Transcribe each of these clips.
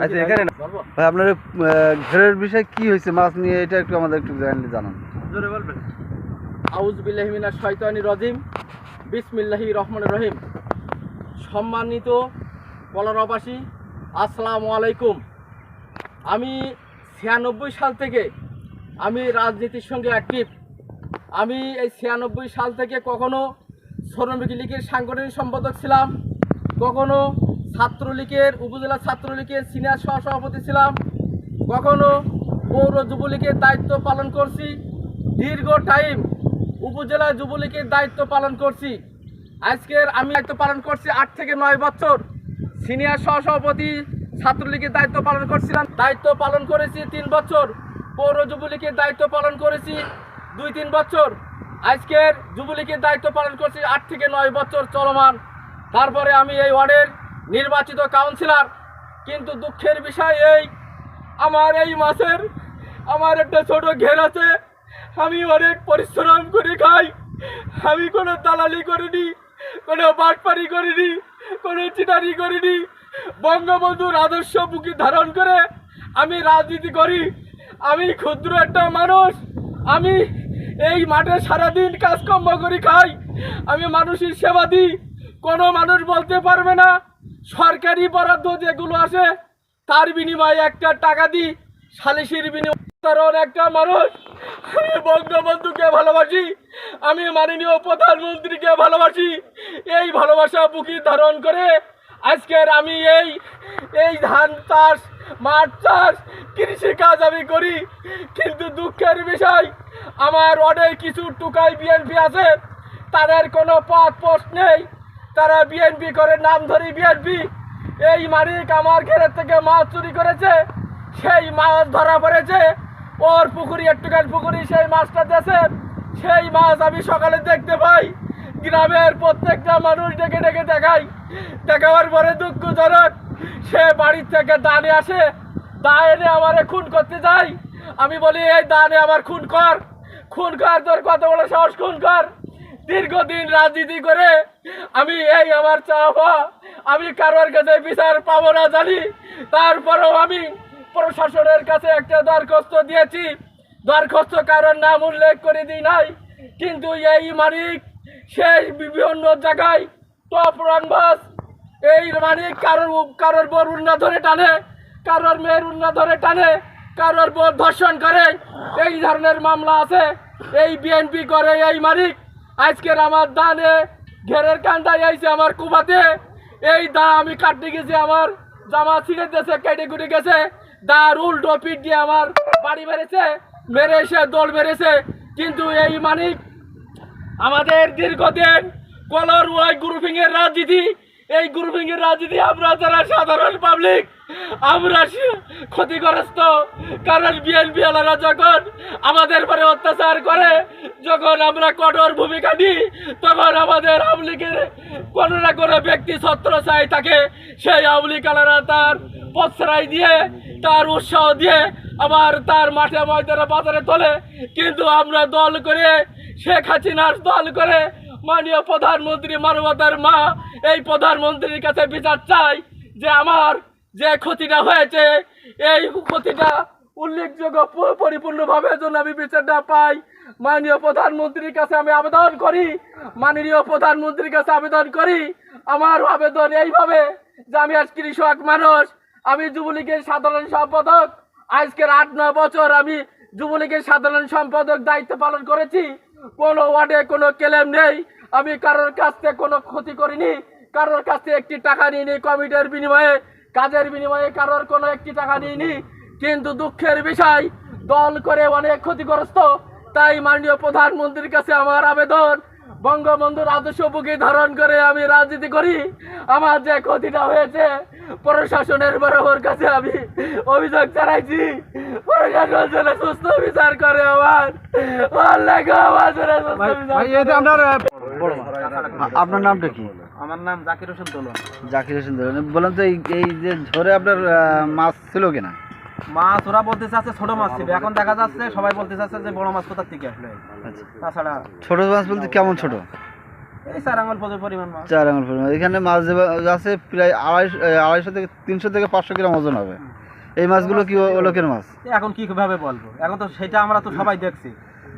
আচ্ছা এখানে না। ভাই আপনার ঘেরের বিষয় কি হয়েছে? মাছ নিয়ে এটা একটু আমাদের একটু জানলে জানান। জোরে বলবেন। আউজ বিল্লাহিমিনা শয়তানি রজিম। বিসমিল্লাহি রহমান রহিম। সম্মানিত কলরাবাসী আসসালামু আলাইকুম। আমি ছিয়ানব্বই সাল থেকে আমি রাজনীতির সঙ্গে অ্যাক্টিভ আমি এই ছিয়ানব্বই সাল থেকে কখনো শ্রমিক লীগের সাংগঠনিক সম্পাদক ছিলাম। কখনো ছাত্রলীগের, উপজেলা ছাত্রলীগের সিনিয়র সহসভাপতি ছিলাম। কখনো পৌর যুবলীগের দায়িত্ব পালন করছি। দীর্ঘ টাইম উপজেলা যুবলীগের দায়িত্ব পালন করছি। আজকের আমি দায়িত্ব পালন করছি আট থেকে নয় বছর। সিনিয়র সহসভাপতি ছাত্রলীগের দায়িত্ব পালন করছিলাম। দায়িত্ব পালন করেছি তিন বছর। পৌর যুবলীগের দায়িত্ব পালন করেছি দুই তিন বছর। আজকের যুবলীগের দায়িত্ব পালন করছি আট থেকে নয় বছর চলমান। তারপরে আমি এই ওয়ার্ডের নির্বাচিত কাউন্সিলর কিন্তু দুঃখের বিষয় এই, আমার এই মাসের আমার একটা ছোট ঘের আছে, আমি অনেক পরিশ্রম করে খাই, আমি কোনো দালালি করিনি, কোনো বাটপারি করিনি, কোনো চিটারি করিনি, বঙ্গবন্ধুর আদর্শ বুকি ধারণ করে আমি রাজনীতি করি, আমি ক্ষুদ্র একটা মানুষ, আমি এই মাঠে সারাদিন কাজকর্ম করি খাই, আমি মানুষের সেবা দিই, কোনো মানুষ বলতে পারবে না সরকারি বরাদ্দ যেগুলো আসে তার বিনিময়ে একটা টাকা দিই। সালিসির বিনিময়ে কারণ একটা মানুষ। আমি বঙ্গবন্ধুকে ভালোবাসি। আমি মাননীয় প্রধানমন্ত্রীকে ভালোবাসি। এই ভালোবাসা বুকি ধারণ করে আজকের আমি এই এই ধান চাষ মাছ চাষ কৃষি কাজ আমি করি। কিন্তু দুঃখের বিষয়, আমার অনেক কিছু টুকাই বিএনপি আছে। তাদের কোনো পথ পোস্ট নেই। তারা বিএনপি করে নাম ধরি বিএনপি এই মালিক আমার ঘেরের থেকে মাছ চুরি করেছে, সেই মাছ ধরা পড়েছে। ওর পুকুরি, একটুখানি পুকুরি সেই মাছটা দেশে সেই মাছ আমি সকালে দেখতে পাই, গ্রামের প্রত্যেকটা মানুষ ডেকে ডেকে দেখাই দেখাবার পরে দুঃখজনক, সে বাড়ির থেকে দানে আসে দা এনে আমারে খুন করতে যাই আমি বলি, এই দানে আমার খুন কর খুন কর, তোর কত বড় সাহস খুন কর। দীর্ঘদিন রাজনীতি করে আমি এই আমার চাওয়া, আমি কারোর কাছে বিচার পাবো না জানি। তারপরেও আমি প্রশাসনের কাছে একটা দরখাস্ত দিয়েছি। দরখাস্ত কারোর নাম উল্লেখ করে দিই নাই। কিন্তু এই মালিক সেই বিভিন্ন জায়গায় টপ রানবাস এই মালিক কারোর কারোর বোর উন্না ধরে টানে, কারোর মেয়ের উন্না ধরে টানে, কারোর বোর ধর্ষণ করে। এই ধরনের মামলা আছে। এই বিএনপি করে এই মালিক আজকের আমার দানে ঘেরের কান্দায় আইছে আমার কুবাতে। এই দা আমি কাটতে গেছি, আমার জামা ছিঁড়ে দিয়েছে, কেটে কুটে গেছে। দার উল্টো পিট দিয়ে আমার বাড়ি মেরেছে মেরে এসে দৌড় মেরেছে। কিন্তু এই মানিক আমাদের দীর্ঘদিন কলর ওয়াই গ্রুপিংয়ের রাজনীতি এই গ্রুপিং এর রাজনীতি আমরা যারা সাধারণ পাবলিক আমরা ক্ষতিগ্রস্ত। কারণ বিএনপি আলারা যখন আমাদের পরে অত্যাচার করে, যখন আমরা কঠোর ভূমিকা নিই, তখন আমাদের আওয়ামী লীগের কোনো না কোনো ব্যক্তি ছত্র চাই থাকে। সেই আওয়ামী লীগ আলারা তার প্রশ্রয় দিয়ে, তার উৎসাহ দিয়ে আবার তার মাঠে ময়দানে বাজারে তোলে। কিন্তু আমরা দল করে, শেখ হাসিনার দল করে মাননীয় প্রধানমন্ত্রী মানবতার মা, এই প্রধানমন্ত্রীর কাছে বিচার চাই যে আমার যে ক্ষতিটা হয়েছে, এই ক্ষতিটা উল্লেখযোগ্য পরিপূর্ণভাবে যেন আমি বিচারটা পাই। মাননীয় প্রধানমন্ত্রীর কাছে আমি আবেদন করি, মাননীয় প্রধানমন্ত্রীর কাছে আবেদন করি, আমার আবেদন এইভাবে যে আমি আজ কৃষক মানুষ, আমি যুবলীগের সাধারণ সম্পাদক, আজকের আট, নয় বছর আমি যুবলীগের সাধারণ সম্পাদক দায়িত্ব পালন করেছি। কোনো ওয়ার্ডে কোনো ক্লেম নেই। আমি কারোর কাছ থেকে কোনো ক্ষতি করিনি। কারোর কাছ থেকে একটি টাকা নিইনি কমিটির বিনিময়ে। কাজের বিনিময়ে কারোর কোনো একটি টাকা নিইনি। কিন্তু দুঃখের বিষয়, দল করে অনেক ক্ষতিগ্রস্ত। তাই মাননীয় প্রধানমন্ত্রীর কাছে আমার আবেদন। বঙ্গবন্ধুর আদর্শ বুকে ধারণ করে আমি রাজনীতি করি। আমার যে ক্ষতিটা হয়েছে প্রশাসনের বরাবর কাছে আমি অভিযোগ জানাইছি। প্রশাসন যেন সুস্থ বিচার করে আমার। আপনার নামটা কি? আমার নাম জাকির হোসেন দোলন। জাকির হোসেন বলেন তো এই এই যে ঝরে আপনার মাছ ছিল কিনা? মাছ ওরা বলতে চাচ্ছে ছোট মাছ ছিল। এখন দেখা যাচ্ছে সবাই বলতে চাচ্ছে যে বড় মাছ কোথার থেকে আসলে। আচ্ছা। তাছাড়া ছোট মাছ বলতে কেমন ছোট? এই চার আঙুল পরিমাণ মাছ। চার আঙুল পরিমাণ। এখানে মাছ আছে প্রায় আড়াইশো আড়াইশো থেকে তিনশো থেকে পাঁচশো গ্রাম ওজন হবে। এই মাছগুলো কি লোকের মাছ? এখন কি ভাবে বলব? এখন তো সেটা আমরা তো সবাই দেখছি।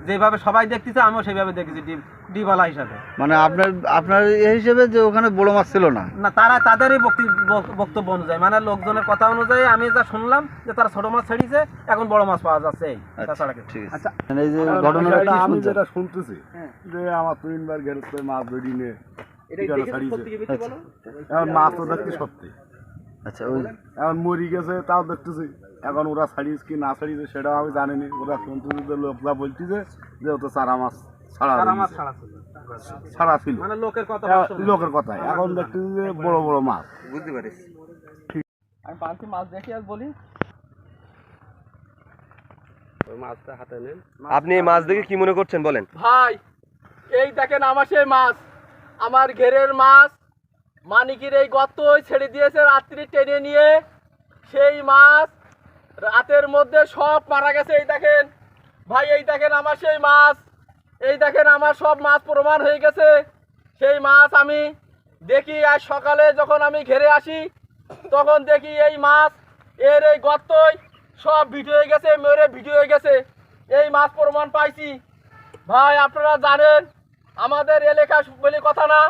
যেভাবে সবাই দেখতেছে আমিও সেইভাবে দেখেছি ডিপ ডিবালা হিসাবে। মানে আপনার আপনার এই হিসেবে যে ওখানে বড় মাছ ছিল না? না তারা তাদেরই বক্তি- বক্তব্য অনুযায়ী মানে লোকজনের কথা অনুযায়ী আমি যা শুনলাম যে তারা ছোট মাছ ছেড়েছে এখন বড় মাছ পাওয়া যাচ্ছে এই তাছাড়া ঠিক আছে। আচ্ছা এই যে ঘটনাটা আমি যেটা শুনতেছি যে আমার তিনবার গেছে মাছ ধরি এখন মাছ তো দেখতে সত্যি। আচ্ছা এখন মরি গেছে তাও দেখতেছি। এখন ওরা ছাড়িয়েছে কি না ছাড়িয়েছে সেটাও আমি জানিনি। ওরা শুনতেছি যে লোকরা বলতেছে যে ও তো চারা মাছ ছাড়া ছিল। মানে লোকের কথা এখন। লোকের দেখতেছি যে বড় বড় মাছ। আমি পাঁচটি মাছ দেখি আর বলি। আপনি এই মাছ দেখে কি মনে করছেন বলেন? ভাই এই দেখেন আমার সেই মাছ। আমার ঘেরের মাছ। মানিকির এই গর্ত ছেড়ে দিয়েছে রাত্রি টেনে নিয়ে। সেই মাছ রাতের মধ্যে সব মারা গেছে, এই দেখেন। ভাই, এই দেখেন আমার সেই মাছ। এই দেখেন আমার সব মাছ প্রমাণ হয়ে গেছে। সেই মাছ আমি দেখি আজ সকালে যখন আমি ঘেরে আসি, তখন দেখি এই মাছ, এর এই গর্তই সব ভিডিও হয়ে গেছে, মেরে ভিডিও হয়ে গেছে। এই মাছ প্রমাণ পাইছি। ভাই, আপনারা জানেন, আমাদের এলাকা বলে কথা না,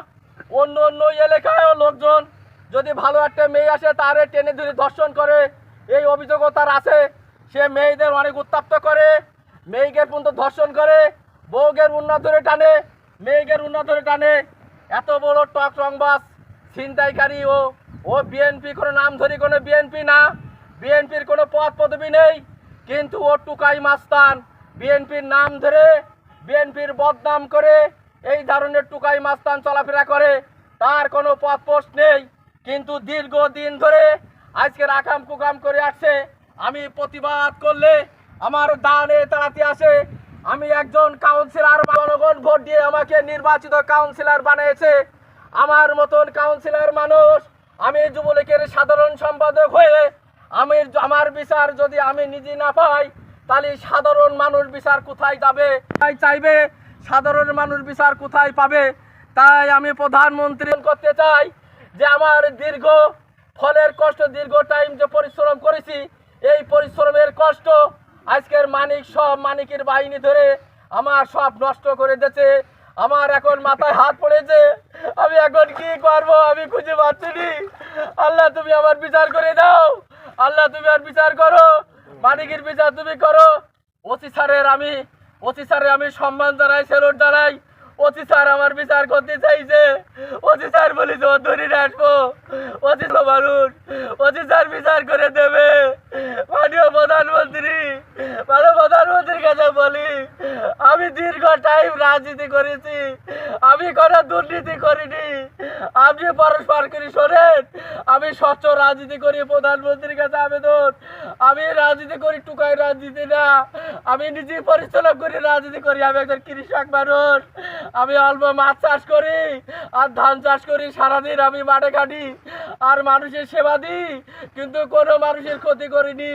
অন্য অন্য এলাকায়ও লোকজন যদি ভালো একটা মেয়ে আসে, তারে টেনে ধরে ধর্ষণ করে। এই অভিযোগও তার আছে। সে মেয়েদের অনেক উত্তাপ্ত করে, মেয়েকে পর্যন্ত ধর্ষণ করে বউকের উন্নত ধরে টানে মেয়েকের উন্নত ধরে টানে। এত বড় টক রংবাস ছিনতাইকারী ও ও বিএনপি কোনো নাম ধরি কোনো বিএনপি না। বিএনপির কোনো পদ পদবি নেই। কিন্তু ও টুকাই মাস্তান, বিএনপির নাম ধরে, বিএনপির বদনাম করে, এই ধরনের টুকাই মাস্তান চলাফেরা করে। তার কোনো পথ পোস্ট নেই। কিন্তু দীর্ঘদিন ধরে আজকে রাখাম কুকাম করে আসছে। আমি প্রতিবাদ করলে আমার দানে তাড়াতে আসে। আমি একজন কাউন্সিলর জনগণ ভোট দিয়ে আমাকে নির্বাচিত কাউন্সিলর বানিয়েছে। আমার মতন কাউন্সিলর মানুষ, আমি যুবলীগের সাধারণ সম্পাদক হয়ে আমি আমার বিচার যদি আমি নিজে না পাই, তাহলে সাধারণ মানুষ বিচার কোথায় যাবে? তাই চাইবে সাধারণ মানুষ বিচার কোথায় পাবে? তাই আমি প্রধানমন্ত্রী করতে চাই যে আমার দীর্ঘ ফলের কষ্ট দীর্ঘ টাইম যে পরিশ্রম করেছি, এই পরিশ্রমের কষ্ট আজকের মানিক, সব মানিকের বাহিনী ধরে আমার সব নষ্ট করে দিয়েছে। আমার এখন মাথায় হাত পড়েছে, আমি এখন কি করব, আমি খুঁজে পাচ্ছি নি। আল্লাহ, তুমি আমার বিচার করে দাও। আল্লাহ, তুমি আর বিচার করো। মানিকের বিচার তুমি করো। ওসি স্যারের আমি, ওসি স্যারের আমি সম্মান জানাই সেলুট জানাই। ওসি স্যার আমার বিচার করতে চাইছে। ওসি স্যার বলি তো ধরে আসব ওসি মানুষ ওসি স্যার বিচার করে দেবে। মাননীয় প্রধানমন্ত্রী, মাননীয় প্রধানমন্ত্রীর কাছে বলি, আমি দীর্ঘ টাইম রাজনীতি করেছি, আমি কোনো দুর্নীতি করিনি। আপনি পরস্পর করে, শোনেন। আমি স্বচ্ছ রাজনীতি করি, প্রধানমন্ত্রীর কাছে আবেদন। আমি রাজনীতি করি, টুকাই রাজনীতি না। আমি নিজে পরিচালনা করি, রাজনীতি করি। আমি একজন কৃষক মানুষ। আমি অল্প মাছ চাষ করি আর ধান চাষ করি। সারাদিন আমি মাঠে কাটি আর মানুষের সেবা দিই, কিন্তু কোনো মানুষের ক্ষতি করিনি।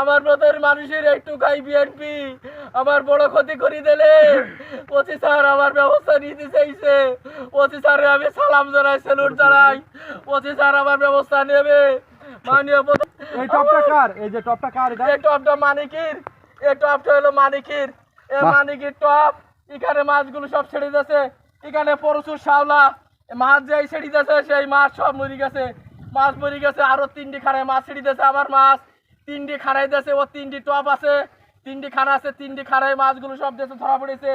আমার মতন মানুষের একটু খাই বিএনপি আমার বড় ক্ষতি করে দিলে। ওসি স্যার আমার ব্যবস্থা নিতে চাইছে। ওসি স্যারে আমি সালাম জানাই স্যালুট জানাই। ওসি স্যার আমার ব্যবস্থা নেবে। মাননীয় এই টপটা কার? এই যে টপটা কার এটা? এই টপটা মানিকির। এই টপটা হলো মানিকির। এই মানিকির টপ। এখানে মাছগুলো সব ছেড়ে যাচ্ছে এখানে প্রচুর শাওলা। মাছ যেই ছেড়ে যাচ্ছে সেই মাছ সব মরে গেছে। মাছ মরে গেছে আরও তিনটি খানায় মাছ ছেড়ে যাচ্ছে আবার মাছ। তিনটি খানায় দিয়েছে ও তিনটি টপ আছে। তিনটি খানা আছে, তিনটি খানায় মাছগুলো সব দেশে ধরা পড়েছে।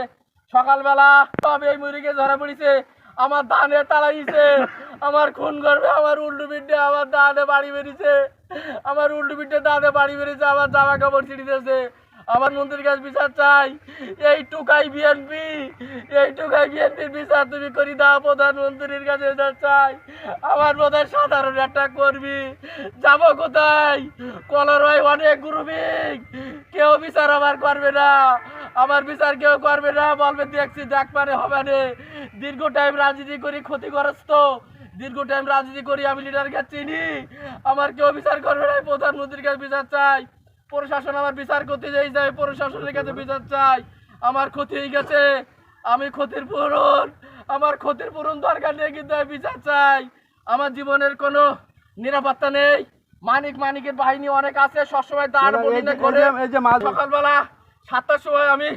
সকালবেলা সব এই মুরগি ধরা পড়েছে, আমার ধানে তাড়াইছে আমার খুন করবে, আমার উল্টু পিঠে, আমার দাঁতে বাড়ি বেরিয়েছে আমার উল্টু পিঠে দাঁতে বাড়ি বেরিয়েছে আমার জামা কাপড় ছিঁড়ে দিয়েছে। আমার মন্ত্রীর কাছে বিচার চাই। এই টুকাই বিএনপি এই টুকাই বিএনপির বিচার তুমি করি দাও প্রধানমন্ত্রীর কাছে বিচার চাই। আমার বোধহয় সাধারণ একটা কর্মী। যাব কোথায়? কলরয় অনেক গ্রুপিং কেউ বিচার আমার করবে না। আমার বিচার কেউ করবে না। বলবে, দেখছি, দেখ পারে হবে না। দীর্ঘ টাইম রাজনীতি করি, ক্ষতিগ্রস্ত। দীর্ঘ টাইম রাজনীতি করি, আমি লিডারকে চিনি। আমার কেউ বিচার করবে না। প্রধানমন্ত্রীর কাছে বিচার চাই। প্রশাসন আমার বিচার করতে যাই যায় প্রশাসনের কাছে বিচার চাই। আমার ক্ষতি হয়ে গেছে আমি ক্ষতির পূরণ আমার ক্ষতির পূরণ দরকার নেই কিন্তু আমি বিচার চাই। আমার জীবনের কোনো নিরাপত্তা নেই। মানিক মানিকের বাহিনী অনেক আছে সবসময় দাঁড় বলিনে করে এই যে মাছ সকালবেলা সাতটার সময় আমি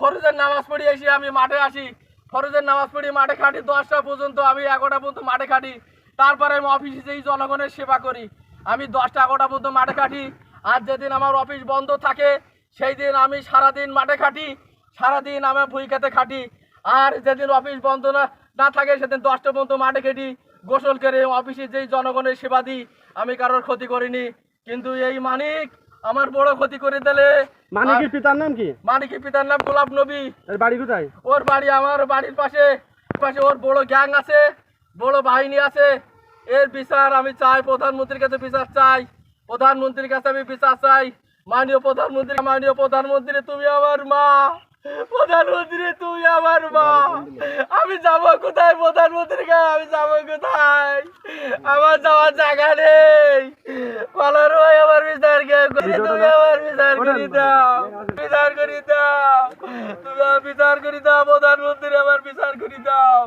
ফরজের নামাজ পড়ি এসে আমি মাঠে আসি। ফরজের নামাজ পড়ি মাঠে খাটি দশটা পর্যন্ত আমি এগারোটা পর্যন্ত মাঠে খাটি। তারপরে আমি অফিসে যেই জনগণের সেবা করি। আমি দশটা এগারোটা পর্যন্ত মাঠে খাটি। আর যেদিন আমার অফিস বন্ধ থাকে সেই দিন আমি সারাদিন মাঠে খাটি সারাদিন আমার ভুই খেতে খাটি। আর যেদিন অফিস বন্ধ না না থাকে সেদিন দশটা পর্যন্ত মাঠে খেটি। গোসল করে অফিসে যেই জনগণের সেবা দিই আমি কারোর ক্ষতি করিনি। কিন্তু এই মানিক আমার বড় ক্ষতি করে দিলে। মানিকের পিতার নাম কি? মানিকের পিতার নাম গোলাপ নবী। এর বাড়ি কোথায়? ওর বাড়ি আমার বাড়ির পাশে পাশে ওর বড় গ্যাং আছে বড় বাহিনী আছে। এর বিচার আমি চাই প্রধানমন্ত্রীর কাছে বিচার চাই। প্রধানমন্ত্রীর কাছে আমি বিচার চাই। মাননীয় প্রধানমন্ত্রী মাননীয় প্রধানমন্ত্রী তুমি আমার মা। প্রধানমন্ত্রী তুমি আমার মা। আমি যাব কোথায় প্রধানমন্ত্রীর কাছে? আমি যাব কোথায়? আমার যাওয়ার জায়গা নেই। কলার ভাই আমার বিচার তুমি আমার বিচার করে দাও। বিচার করে দাও। তুমি বিচার করে দাও। প্রধানমন্ত্রী আমার বিচার করে দাও।